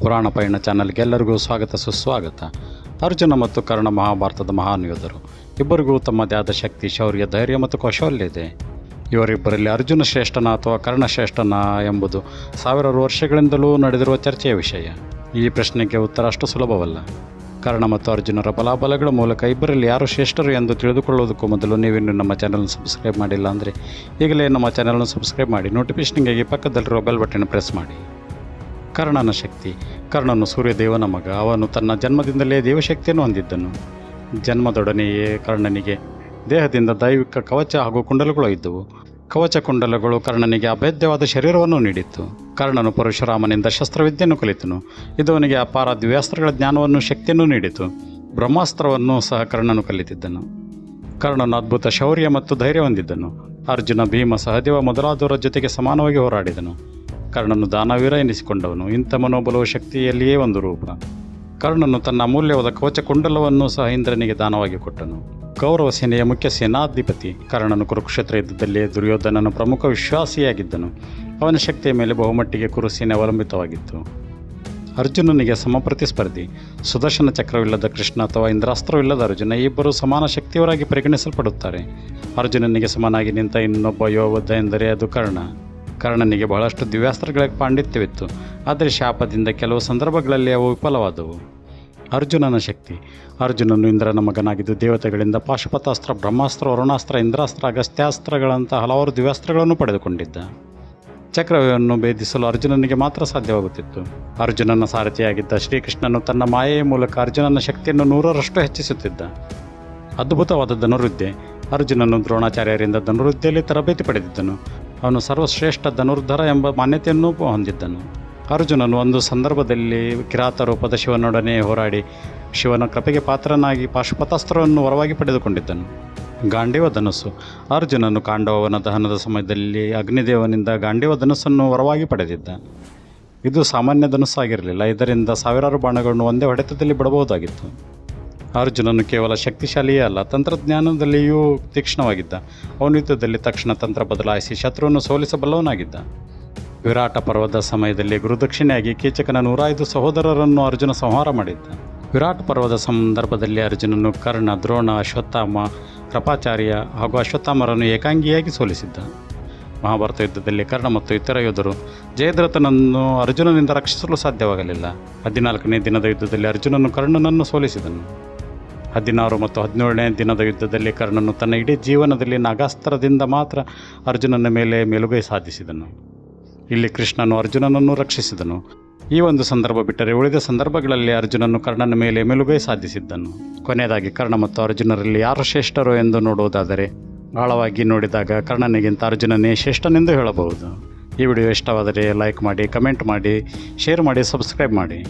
ಪುರಾಣ ಪಯಣ ಚಾನಲ್ಗೆ ಎಲ್ಲರಿಗೂ ಸ್ವಾಗತ, ಸುಸ್ವಾಗತ. ಅರ್ಜುನ ಮತ್ತು ಕರ್ಣ ಮಹಾಭಾರತದ ಮಹಾನ್ ಯೋಧರು ಇಬ್ಬರಿಗೂ ತಮ್ಮದೇ ಆದ ಶಕ್ತಿ, ಶೌರ್ಯ, ಧೈರ್ಯ ಮತ್ತು ಕೌಶಲ್ಯ ಇದೆ. ಇವರಿಬ್ಬರಲ್ಲಿ ಅರ್ಜುನ ಶ್ರೇಷ್ಠನ ಅಥವಾ ಕರ್ಣ ಶ್ರೇಷ್ಠನ ಎಂಬುದು ಸಾವಿರಾರು ವರ್ಷಗಳಿಂದಲೂ ನಡೆದಿರುವ ಚರ್ಚೆಯ ವಿಷಯ. ಈ ಪ್ರಶ್ನೆಗೆ ಉತ್ತರ ಅಷ್ಟು ಸುಲಭವಲ್ಲ. ಕರ್ಣ ಮತ್ತು ಅರ್ಜುನರ ಬಲಾಬಲಗಳ ಮೂಲಕ ಇಬ್ಬರಲ್ಲಿ ಯಾರು ಶ್ರೇಷ್ಠರು ಎಂದು ತಿಳಿದುಕೊಳ್ಳುವುದಕ್ಕೂ ಮೊದಲು ನೀವಿನ್ನು ನಮ್ಮ ಚಾನಲ್ನ ಸಬ್ಸ್ಕ್ರೈಬ್ ಮಾಡಿಲ್ಲ ಅಂದರೆ ಈಗಲೇ ನಮ್ಮ ಚಾನಲ್ನ ಸಬ್ಸ್ಕ್ರೈಬ್ ಮಾಡಿ, ನೋಟಿಫಿಕೇಷನ್ಗಾಗಿ ಪಕ್ಕದಲ್ಲಿರುವ ಬೆಲ್ ಬಟನ್ ಪ್ರೆಸ್ ಮಾಡಿ. ಕರ್ಣನ ಶಕ್ತಿ. ಕರ್ಣನು ಸೂರ್ಯದೇವನ ಮಗ. ಅವನು ತನ್ನ ಜನ್ಮದಿಂದಲೇ ದೇವಶಕ್ತಿಯನ್ನು ಹೊಂದಿದ್ದನು. ಜನ್ಮದೊಡನೆಯೇ ಕರ್ಣನಿಗೆ ದೇಹದಿಂದ ದೈವಿಕ ಕವಚ ಹಾಗೂ ಕುಂಡಲಗಳು ಇದ್ದವು. ಕವಚ ಕುಂಡಲಗಳು ಕರ್ಣನಿಗೆ ಅಭೇದ್ಯವಾದ ಶರೀರವನ್ನು ನೀಡಿತ್ತು. ಕರ್ಣನು ಪರಶುರಾಮನಿಂದ ಶಸ್ತ್ರವಿದ್ಯೆಯನ್ನು ಕಲಿತನು. ಇದು ಅವನಿಗೆ ಅಪಾರ ದಿವ್ಯಾಸ್ತ್ರಗಳ ಜ್ಞಾನವನ್ನು ಶಕ್ತಿಯನ್ನು ನೀಡಿತು. ಬ್ರಹ್ಮಾಸ್ತ್ರವನ್ನು ಸಹ ಕರ್ಣನು ಕಲಿತಿದ್ದನು. ಕರ್ಣನು ಅದ್ಭುತ ಶೌರ್ಯ ಮತ್ತು ಧೈರ್ಯ ಹೊಂದಿದ್ದನು. ಅರ್ಜುನ ಭೀಮ ಸಹದೇವ ಮೊದಲಾದವರ ಜೊತೆಗೆ ಸಮಾನವಾಗಿ ಹೋರಾಡಿದನು. ಕರ್ಣನು ದಾನವೀರ ಎನಿಸಿಕೊಂಡವನು. ಇಂಥ ಮನೋಬಲವು ಶಕ್ತಿಯಲ್ಲಿಯೇ ಒಂದು ರೂಪ. ಕರ್ಣನು ತನ್ನ ಅಮೂಲ್ಯವಾದ ಕವಚ ಕುಂಡಲವನ್ನು ಸಹ ಇಂದ್ರನಿಗೆ ದಾನವಾಗಿ ಕೊಟ್ಟನು. ಕೌರವ ಸೇನೆಯ ಮುಖ್ಯ ಸೇನಾಧಿಪತಿ. ಕರ್ಣನು ಕುರುಕ್ಷೇತ್ರ ಯುದ್ಧದಲ್ಲಿ ದುರ್ಯೋಧನನ ಪ್ರಮುಖ ವಿಶ್ವಾಸಿಯಾಗಿದ್ದನು. ಅವನ ಶಕ್ತಿಯ ಮೇಲೆ ಬಹುಮಟ್ಟಿಗೆ ಕುರುಸೇನೆ ಅವಲಂಬಿತವಾಗಿತ್ತು. ಅರ್ಜುನನಿಗೆ ಸಮಪ್ರತಿಸ್ಪರ್ಧಿ. ಸುದರ್ಶನ ಚಕ್ರವಿಲ್ಲದ ಕೃಷ್ಣ ಅಥವಾ ಇಂದ್ರಾಸ್ತ್ರವಿಲ್ಲದ ಅರ್ಜುನ ಇಬ್ಬರು ಸಮಾನ ಶಕ್ತಿಯವರಾಗಿ ಪರಿಗಣಿಸಲ್ಪಡುತ್ತಾರೆ. ಅರ್ಜುನನಿಗೆ ಸಮನಾಗಿ ನಿಂತ ಇನ್ನೊಬ್ಬ ಯೋಧ ಎಂದರೆ ಅದು ಕರ್ಣ. ಕರ್ಣನಿಗೆ ಬಹಳಷ್ಟು ದಿವ್ಯಾಸ್ತ್ರಗಳ ಪಾಂಡಿತ್ಯವಿತ್ತು. ಆದರೆ ಶಾಪದಿಂದ ಕೆಲವು ಸಂದರ್ಭಗಳಲ್ಲಿ ಅವು ವಿಫಲವಾದವು. ಅರ್ಜುನನ ಶಕ್ತಿ. ಅರ್ಜುನನು ಇಂದ್ರನ ಮಗನಾಗಿದ್ದು ದೇವತೆಗಳಿಂದ ಪಾಶುಪತಾಸ್ತ್ರ, ಬ್ರಹ್ಮಾಸ್ತ್ರ, ವರುಣಾಸ್ತ್ರ, ಇಂದ್ರಾಸ್ತ್ರ ಅಗಸ್ತ್ಯಾಸ್ತ್ರಗಳಂಥ ಹಲವಾರು ದಿವ್ಯಾಸ್ತ್ರಗಳನ್ನು ಪಡೆದುಕೊಂಡಿದ್ದ. ಚಕ್ರವ್ಯವನ್ನು ಭೇದಿಸಲು ಅರ್ಜುನನಿಗೆ ಮಾತ್ರ ಸಾಧ್ಯವಾಗುತ್ತಿತ್ತು. ಅರ್ಜುನನ ಸಾರಥಿಯಾಗಿದ್ದ ಶ್ರೀಕೃಷ್ಣನು ತನ್ನ ಮಾಯೆಯ ಮೂಲಕ ಅರ್ಜುನನ ಶಕ್ತಿಯನ್ನು ನೂರರಷ್ಟು ಹೆಚ್ಚಿಸುತ್ತಿದ್ದ. ಅದ್ಭುತವಾದ ಧನುರ್ವಿದ್ಯೆ. ಅರ್ಜುನನು ದ್ರೋಣಾಚಾರ್ಯರಿಂದ ಧನುರ್ವಿದ್ಯೆಯಲ್ಲಿ ತರಬೇತಿ ಪಡೆದಿದ್ದನು. ಅವನು ಸರ್ವಶ್ರೇಷ್ಠ ಧನುರ್ಧರ ಎಂಬ ಮಾನ್ಯತೆಯನ್ನು ಹೊಂದಿದ್ದನು. ಅರ್ಜುನನು ಒಂದು ಸಂದರ್ಭದಲ್ಲಿ ಕಿರಾತ ರೂಪದ ಶಿವನೊಡನೆ ಹೋರಾಡಿ ಶಿವನ ಕೃಪೆಗೆ ಪಾತ್ರನಾಗಿ ಪಾಶುಪತಾಸ್ತ್ರವನ್ನು ವರವಾಗಿ ಪಡೆದುಕೊಂಡಿದ್ದನು. ಗಾಂಡೀವ ಧನಸ್ಸು. ಅರ್ಜುನನು ಕಾಂಡವನ ದಹನದ ಸಮಯದಲ್ಲಿ ಅಗ್ನಿದೇವನಿಂದ ಗಾಂಡೀವ ಧನಸ್ಸನ್ನು ವರವಾಗಿ ಪಡೆದಿದ್ದ. ಇದು ಸಾಮಾನ್ಯ ಧನಸ್ಸಾಗಿರಲಿಲ್ಲ, ಇದರಿಂದ ಸಾವಿರಾರು ಬಾಣಗಳನ್ನು ಒಂದೇ ಹೊಡೆತದಲ್ಲಿ ಬಿಡಬಹುದಾಗಿತ್ತು. ಅರ್ಜುನನು ಕೇವಲ ಶಕ್ತಿಶಾಲಿಯೇ ಅಲ್ಲ, ತಂತ್ರಜ್ಞಾನದಲ್ಲಿಯೂ ತೀಕ್ಷ್ಣವಾಗಿದ್ದ. ಅವನು ಯುದ್ಧದಲ್ಲಿ ತಕ್ಷಣ ತಂತ್ರ ಬದಲಾಯಿಸಿ ಶತ್ರುವನ್ನು ಸೋಲಿಸಬಲ್ಲವನಾಗಿದ್ದ. ವಿರಾಟ ಪರ್ವದ ಸಮಯದಲ್ಲಿ ಗುರುದಕ್ಷಿಣೆಯಾಗಿ ಕೀಚಕನ ನೂರೈದು ಸಹೋದರರನ್ನು ಅರ್ಜುನ ಸಂಹಾರ ಮಾಡಿದ್ದ. ವಿರಾಟ್ ಪರ್ವದ ಸಂದರ್ಭದಲ್ಲಿ ಅರ್ಜುನನು ಕರ್ಣ, ದ್ರೋಣ, ಅಶ್ವತ್ಥಾಮ, ಕೃಪಾಚಾರ್ಯ ಹಾಗೂ ಅಶ್ವತ್ಥಾಮರನ್ನು ಏಕಾಂಗಿಯಾಗಿ ಸೋಲಿಸಿದ್ದ. ಮಹಾಭಾರತ ಯುದ್ಧದಲ್ಲಿ ಕರ್ಣ ಮತ್ತು ಇತರ ಯೋಧರು ಜಯದ್ರಥನನ್ನು ಅರ್ಜುನನಿಂದ ರಕ್ಷಿಸಲು ಸಾಧ್ಯವಾಗಲಿಲ್ಲ. ಹದಿನಾಲ್ಕನೇ ದಿನದ ಯುದ್ಧದಲ್ಲಿ ಅರ್ಜುನನು ಕರ್ಣನನ್ನು ಸೋಲಿಸಿದನು. ಹದಿನಾರು ಮತ್ತು ಹದಿನೇಳನೇ ದಿನದ ಯುದ್ಧದಲ್ಲಿ ಕರ್ಣನು ತನ್ನ ಇಡೀ ಜೀವನದಲ್ಲಿ ನಾಗಾಸ್ತ್ರದಿಂದ ಮಾತ್ರ ಅರ್ಜುನನ ಮೇಲೆ ಮೇಲುಗೈ ಸಾಧಿಸಿದನು. ಇಲ್ಲಿ ಕೃಷ್ಣನು ಅರ್ಜುನನನ್ನು ರಕ್ಷಿಸಿದನು. ಈ ಒಂದು ಸಂದರ್ಭ ಬಿಟ್ಟರೆ ಉಳಿದ ಸಂದರ್ಭಗಳಲ್ಲಿ ಅರ್ಜುನನು ಕರ್ಣನ ಮೇಲೆ ಮೇಲುಗೈ ಸಾಧಿಸಿದ್ದನು. ಕೊನೆಯದಾಗಿ ಕರ್ಣ ಮತ್ತು ಅರ್ಜುನರಲ್ಲಿ ಯಾರು ಶ್ರೇಷ್ಠರು ಎಂದು ನೋಡುವುದಾದರೆ, ಆಳವಾಗಿ ನೋಡಿದಾಗ ಕರ್ಣನಿಗಿಂತ ಅರ್ಜುನನೇ ಶ್ರೇಷ್ಠನೆಂದು ಹೇಳಬಹುದು. ಈ ವಿಡಿಯೋ ಇಷ್ಟವಾದರೆ ಲೈಕ್ ಮಾಡಿ, ಕಮೆಂಟ್ ಮಾಡಿ, ಶೇರ್ ಮಾಡಿ, ಸಬ್ಸ್ಕ್ರೈಬ್ ಮಾಡಿ.